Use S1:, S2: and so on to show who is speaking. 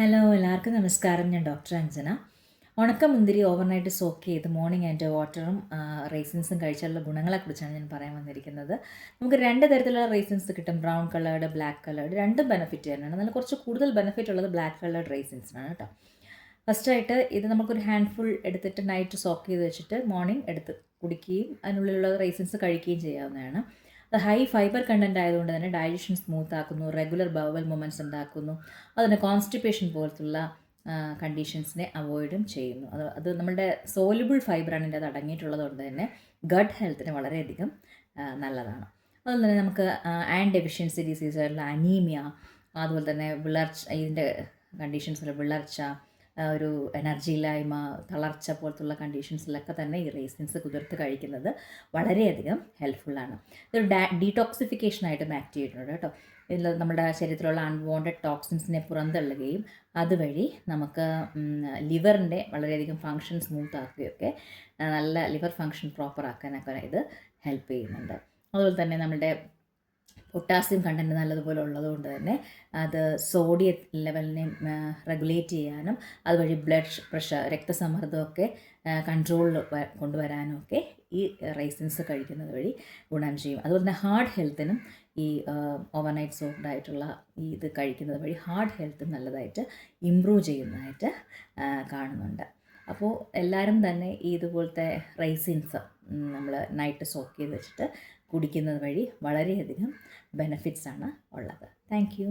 S1: Hello എല്ലാവർക്കും നമസ്കാരം. ഞാൻ ഡോക്ടർ അഞ്ജന. ഉണക്കമുന്തിരി ഓവർനൈറ്റ് സോക്ക് ചെയ്ത് മോർണിംഗ് ആൻഡ് വാട്ടറും റേസിൻസും കഴിച്ചുള്ള ഗുണങ്ങളെക്കുറിച്ചാണ് ഞാൻ പറയാൻ വന്നിരിക്കുന്നത്. നമുക്ക് രണ്ട് തരത്തിലുള്ള റേസിൻസ് കിട്ടും. ബ്രൗൺ കളേർഡ് ബ്ലാക്ക് കളേർഡ് രണ്ടും ബെനിഫിറ്റ് തന്നെയാണ്. എന്നാൽ കുറച്ച് കൂടുതൽ ബെനിഫിറ്റ് ഉള്ളത് ബ്ലാക്ക് കളേർഡ് റേസിൻസിനാണ് കേട്ടോ ഫസ്റ്റായിട്ട് ഇത് നമുക്കൊരു ഹാൻഡ്ഫുൾ എടുത്തിട്ട് നൈറ്റ് സോക്ക് ചെയ്ത് വെച്ചിട്ട് മോർണിംഗ് എടുത്ത് കുടിക്കുകയും അതിനുള്ളിലുള്ള റേസിൻസ് കഴിക്കുകയും ചെയ്യാവുന്നതാണ്. അത് ഹൈ ഫൈബർ കണ്ടന്റ് ആയതുകൊണ്ട് തന്നെ ഡൈജഷൻ സ്മൂത്ത് ആക്കുന്നു റെഗുലർ ബവൽ മൂമെന്റ്സ് ഉണ്ടാക്കുന്നു. അതുപോലെ കോൺസ്റ്റിപ്പേഷൻ പോലത്തുള്ള കണ്ടീഷൻസിനെ അവോയ്ഡും ചെയ്യുന്നു. അത് അത് നമ്മുടെ സോലുബിൾ ഫൈബറാണ് ഇതിന്റെ അത് അടങ്ങിയിട്ടുള്ളത് കൊണ്ട് തന്നെ ഗഡ് ഹെൽത്തിന് വളരെയധികം നല്ലതാണ്. അതുപോലെ തന്നെ നമുക്ക് ആൻ ഡെഫിഷ്യൻസി ഡിസീസുകളിൽ അനീമിയ അതുപോലെ തന്നെ വിളർച്ച ഇതിന്റെ കണ്ടീഷൻസിൽ വിളർച്ച ഒരു എനർജി ഇല്ലായ്മ തളർച്ച പോലത്തുള്ള കണ്ടീഷൻസിലൊക്കെ തന്നെ ഈ റേസിൻസ് കുതിർത്ത് കഴിക്കുന്നത് വളരെയധികം ഹെൽപ്ഫുള്ളാണ് ഇതൊരു ഡാ ഡീടോക്സിഫിക്കേഷനായിട്ടും ആക്ട് ചെയ്തിട്ടുണ്ട് കേട്ടോ. ഇതിൽ നമ്മുടെ ശരീരത്തിലുള്ള അൺവോണ്ടഡ് ടോക്സിൻസിനെ പുറന്തള്ളുകയും അതുവഴി നമുക്ക് ലിവറിന്റെ വളരെയധികം ഫങ്ഷൻ സ്മൂത്ത് ആക്കുകയൊക്കെ നല്ല ലിവർ ഫങ്ഷൻ പ്രോപ്പർ ആക്കാനൊക്കെ ഇത് ഹെൽപ്പ് ചെയ്യുന്നുണ്ട്. അതുപോലെ തന്നെ നമ്മുടെ പൊട്ടാസ്യം കണ്ടന്റ് നല്ലതുപോലെ ഉള്ളതുകൊണ്ട് തന്നെ അത് സോഡിയം ലെവലിനെ റെഗുലേറ്റ് ചെയ്യാനും അതുവഴി ബ്ലഡ് പ്രഷർ രക്തസമ്മർദ്ദമൊക്കെ കൺട്രോളിൽ കൊണ്ടുവരാനും ഒക്കെ ഈ റൈസിൻസ് കഴിക്കുന്നത് വഴി ഗുണം ചെയ്യും. അതുപോലെ തന്നെ ഹാർട്ട് ഹെൽത്തിനും ഈ ഓവർനൈറ്റ് സോഫ്റ്റ് ആയിട്ടുള്ള ഈ ഇത് കഴിക്കുന്നത് വഴി ഹാർട്ട് ഹെൽത്ത് നല്ലതായിട്ട് ഇമ്പ്രൂവ് ചെയ്യുന്നതായിട്ട് കാണുന്നുണ്ട്. അപ്പോൾ എല്ലാവരും തന്നെ ഇതുപോലത്തെ റൈസിൻസ് നമ്മൾ നൈറ്റ് സോക്ക് ചെയ്ത് വെച്ചിട്ട് കുടിക്കുന്നത് വഴി വളരെയധികം ബെനിഫിറ്റ്സ് ആണ് ഉള്ളത്. താങ്ക്